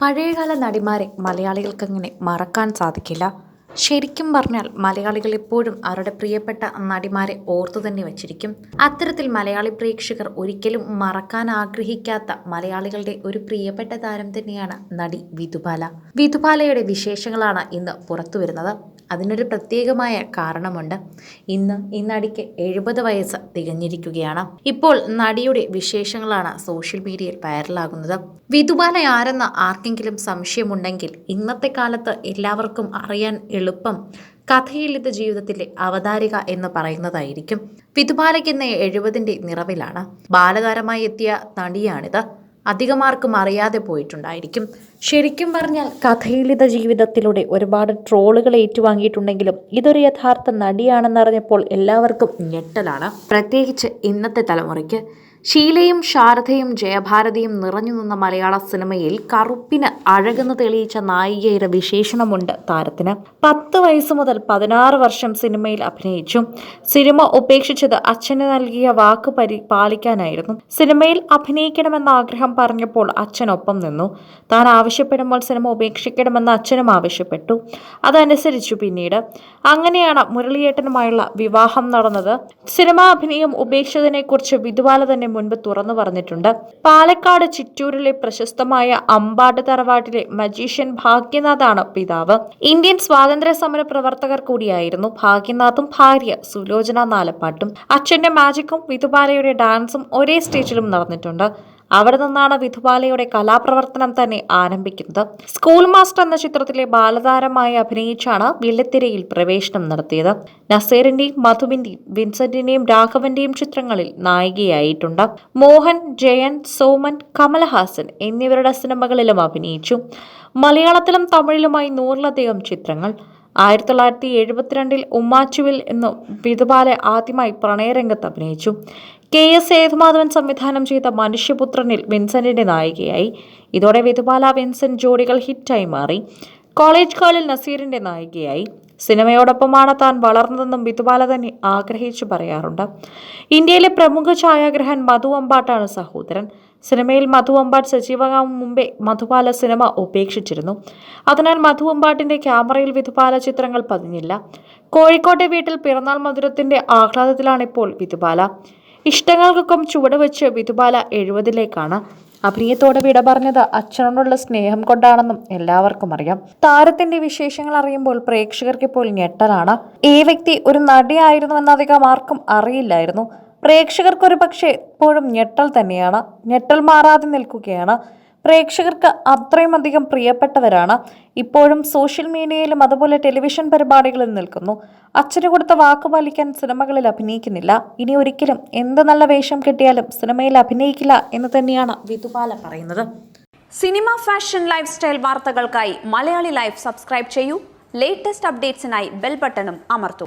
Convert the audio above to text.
പഴയകാല നടിമാരെ മലയാളികൾക്ക് മലയാളികൾക്കങ്ങനെ മറക്കാൻ സാധിക്കില്ല. ശരിക്കും പറഞ്ഞാൽ മലയാളികൾ എപ്പോഴും അവരുടെ പ്രിയപ്പെട്ട നടിമാരെ ഓർത്തു തന്നെ വച്ചിരിക്കും. അത്തരത്തിൽ മലയാളി പ്രേക്ഷകർ ഒരിക്കലും മറക്കാൻ ആഗ്രഹിക്കാത്ത മലയാളികളുടെ ഒരു പ്രിയപ്പെട്ട താരം തന്നെയാണ് നടി വിധുബാല വിധുബാലയുടെ വിശേഷങ്ങളാണ് ഇന്ന് പുറത്തു വരുന്നത് അതിനൊരു പ്രത്യേകമായ കാരണമുണ്ട്. ഇന്ന് ഈ നടിക്ക് എഴുപത് വയസ്സ് തികഞ്ഞിരിക്കുകയാണ്. ഇപ്പോൾ നടിയുടെ വിശേഷങ്ങളാണ് സോഷ്യൽ മീഡിയയിൽ വൈറലാകുന്നത്. വിധുബാല ആരെന്ന് ആർക്കെങ്കിലും സംശയമുണ്ടെങ്കിൽ ഇന്നത്തെ കാലത്ത് എല്ലാവർക്കും അറിയാൻ എളുപ്പം കഥയിലിത് ജീവിതത്തിലെ അവതാരിക എന്ന് പറയുന്നതായിരിക്കും. വിധുബാലയ്ക്ക് ഇന്ന് എഴുപതിന്റെ നിറവിലാണ്. ബാലതാരമായി എത്തിയ നടിയാണിത്. അധികമാർക്കും അറിയാതെ പോയിട്ടുണ്ടായിരിക്കും. ശരിക്കും പറഞ്ഞാൽ കഥയിലിത ജീവിതത്തിലൂടെ ഒരുപാട് ട്രോളുകൾ ഏറ്റുവാങ്ങിയിട്ടുണ്ടെങ്കിലും ഇതൊരു യഥാർത്ഥ നടിയാണെന്നറിഞ്ഞപ്പോൾ എല്ലാവർക്കും ഞെട്ടലാണ്. പ്രത്യേകിച്ച് ഇന്നത്തെ തലമുറയ്ക്ക് ഷീലയും ശാരദയും ജയഭാരതിയും നിറഞ്ഞു നിന്ന മലയാള സിനിമയിൽ കറുപ്പിന് അഴകെന്ന് തെളിയിച്ച നായികയുടെ വിശേഷണമുണ്ട് താരത്തിന്. പത്ത് വയസ്സ് മുതൽ പതിനാറ് വർഷം സിനിമയിൽ അഭിനയിച്ചു. സിനിമ ഉപേക്ഷിച്ചത് അച്ഛന് നൽകിയ വാക്ക് പരി പാലിക്കാനായിരുന്നു. സിനിമയിൽ അഭിനയിക്കണമെന്ന ആഗ്രഹം പറഞ്ഞപ്പോൾ അച്ഛനൊപ്പം നിന്നു. താൻ ആവശ്യപ്പെടുമ്പോൾ സിനിമ ഉപേക്ഷിക്കണമെന്ന് അച്ഛനും ആവശ്യപ്പെട്ടു. അതനുസരിച്ചു പിന്നീട്. അങ്ങനെയാണ് മുരളിയേട്ടനുമായുള്ള വിവാഹം നടന്നത്. സിനിമാ അഭിനയം ഉപേക്ഷിച്ചതിനെക്കുറിച്ച് വിധുവാല തന്നെ മുൻപ് തുറന്നു പറഞ്ഞിട്ടുണ്ട്. പാലക്കാട് ചിറ്റൂരിലെ പ്രശസ്തമായ അമ്പാട് തറവാട്ടിലെ മജീഷ്യൻ ഭാഗ്യനാഥാണ് പിതാവ്. ഇന്ത്യൻ സ്വാതന്ത്ര്യ സമര പ്രവർത്തകർ കൂടിയായിരുന്നു ഭാഗ്യനാഥും ഭാര്യ സുലോചന നാലപ്പാട്ടും. അച്ഛന്റെ മാജിക്കും വിതുപാലയുടെ ഡാൻസും ഒരേ സ്റ്റേജിലും നടന്നിട്ടുണ്ട്. അവിടെ നിന്നാണ് വിധുബാലയുടെ കലാപ്രവർത്തനം തന്നെ ആരംഭിക്കുന്നത്. സ്കൂൾ മാസ്റ്റർ എന്ന ചിത്രത്തിലെ ബാലതാരമായി അഭിനയിച്ചാണ് വെള്ളിത്തിരയിൽ പ്രവേശനം നടത്തിയത്. നസീറിന്റെയും മധുവിന്റെയും വിൻസെന്റിന്റെയും രാഘവന്റെയും ചിത്രങ്ങളിൽ നായികയായിട്ടുണ്ട്. മോഹൻ ജയൻ സോമൻ കമലഹാസൻ എന്നിവരുടെ സിനിമകളിലും അഭിനയിച്ചു. മലയാളത്തിലും തമിഴിലുമായി നൂറിലധികം ചിത്രങ്ങൾ. ആയിരത്തി തൊള്ളായിരത്തി എഴുപത്തിരണ്ടിൽ ഉമ്മാച്ചുവിൽ എന്ന് വിധുബാലെ ആദ്യമായി പ്രണയരംഗത്ത് അഭിനയിച്ചു. കെ എസ് സേതുമാധവൻ സംവിധാനം ചെയ്ത മനുഷ്യപുത്രനിൽ വിൻസെന്റിന്റെ നായികയായി. ഇതോടെ വിധുബാല വിൻസെന്റ് ജോഡികൾ ഹിറ്റായി മാറി. കോളേജ് കാലിൽ നസീറിന്റെ നായികയായി. സിനിമയോടൊപ്പമാണ് താൻ വളർന്നതെന്നും വിധുബാല തന്നെ ആഗ്രഹിച്ചു പറയാറുണ്ട്. ഇന്ത്യയിലെ പ്രമുഖ ഛായാഗ്രഹൻ മധു അമ്പാട്ടാണ് സഹോദരൻ. സിനിമയിൽ മധു അമ്പാട്ട് സജീവമാകും മുമ്പേ മധുബാല സിനിമ ഉപേക്ഷിച്ചിരുന്നു. അതിനാൽ മധു അമ്പാട്ടിന്റെ ക്യാമറയിൽ വിധുബാല ചിത്രങ്ങൾ പതിഞ്ഞില്ല. കോഴിക്കോട്ടെ വീട്ടിൽ പിറന്നാൾ മധുരത്തിന്റെ ആഹ്ലാദത്തിലാണിപ്പോൾ വിധുബാല ഇഷ്ടങ്ങൾക്കൊപ്പം ചുവടുവെച്ച് വിധുബാല എഴുപതിലേക്കാണ്. അഭിനയത്തോട് വിട പറഞ്ഞത് അച്ഛനോടുള്ള സ്നേഹം കൊണ്ടാണെന്നും എല്ലാവർക്കും അറിയാം. താരത്തിന്റെ വിശേഷങ്ങൾ അറിയുമ്പോൾ പ്രേക്ഷകർക്ക് ഇപ്പോൾ ഞെട്ടലാണ്. ഈ വ്യക്തി ഒരു നടിയായിരുന്നുവെന്ന് അധികം ആർക്കും അറിയില്ലായിരുന്നു. പ്രേക്ഷകർക്ക് ഒരു പക്ഷേ ഇപ്പോഴും ഞെട്ടൽ തന്നെയാണ്. ഞെട്ടൽ മാറാതെ നിൽക്കുകയാണ്. പ്രേക്ഷകർക്ക് അത്രയും അധികം പ്രിയപ്പെട്ടവരാണ്. ഇപ്പോഴും സോഷ്യൽ മീഡിയയിലും അതുപോലെ ടെലിവിഷൻ പരിപാടികളിൽ നിൽക്കുന്നു. അച്ഛന് കൊടുത്ത വാക്ക് പാലിക്കാൻ സിനിമകളിൽ അഭിനയിക്കുന്നില്ല. ഇനി ഒരിക്കലും എന്ത് നല്ല വേഷം കിട്ടിയാലും സിനിമയിൽ അഭിനയിക്കില്ല എന്ന് തന്നെയാണ് വിതുപാല പറയുന്നത്. സിനിമ ഫാഷൻ ലൈഫ് സ്റ്റൈൽ വാർത്തകൾക്കായി മലയാളി ലൈഫ് സബ്സ്ക്രൈബ് ചെയ്യൂ. ലേറ്റസ്റ്റ് അപ്ഡേറ്റ്സിനായി ബെൽ ബട്ടണും അമർത്തൂ.